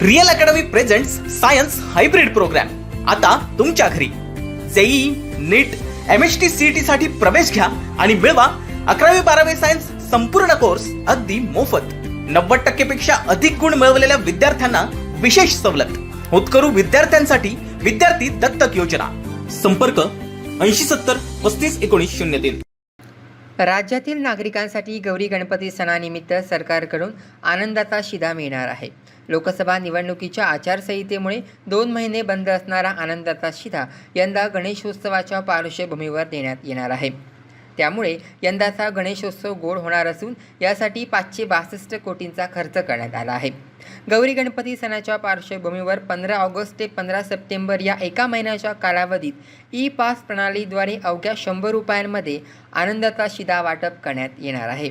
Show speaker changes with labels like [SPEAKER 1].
[SPEAKER 1] Real academy presents science hybrid program आता तुमच्या घरी. JEE NEET M H T C T साठी प्रवेश घ्या आणि मिळवा अकरावी बारावी सायन्स संपूर्ण कोर्स अगदी मोफत. नव्वद टक्केपेक्षा अधिक गुण मिळवलेल्या विद्यार्थ्यांना विशेष सवलत. होतकरू विद्यार्थ्यांसाठी विद्यार्थी दत्तक योजना. संपर्क ऐंशी सत्तर पस्तीस एकोणीस शून्य तीन.
[SPEAKER 2] राज्यातील नागरिकांसाठी गौरी गणपती सणानिमित्त सरकारकडून आनंदाचा शिदा मिळणार आहे. लोकसभा निवडणुकीच्या आचारसंहितेमुळे दोन महिने बंद असणारा आनंदाचा शिधा यंदा गणेशोत्सवाच्या पार्श्वभूमीवर देण्यात येणार आहे. त्यामुळे यंदाचा गणेशोत्सव गोड होणार असून यासाठी पाचशे बासष्ट कोटींचा खर्च करण्यात आला आहे. गौरी गणपती सणाच्या पार्श्वभूमीवर पंधरा ऑगस्ट ते पंधरा सप्टेंबर या एका महिन्याच्या कालावधीत ई पास प्रणालीद्वारे अवघ्या शंभर रुपयांमध्ये आनंदाचा शिदा वाटप करण्यात येणार आहे.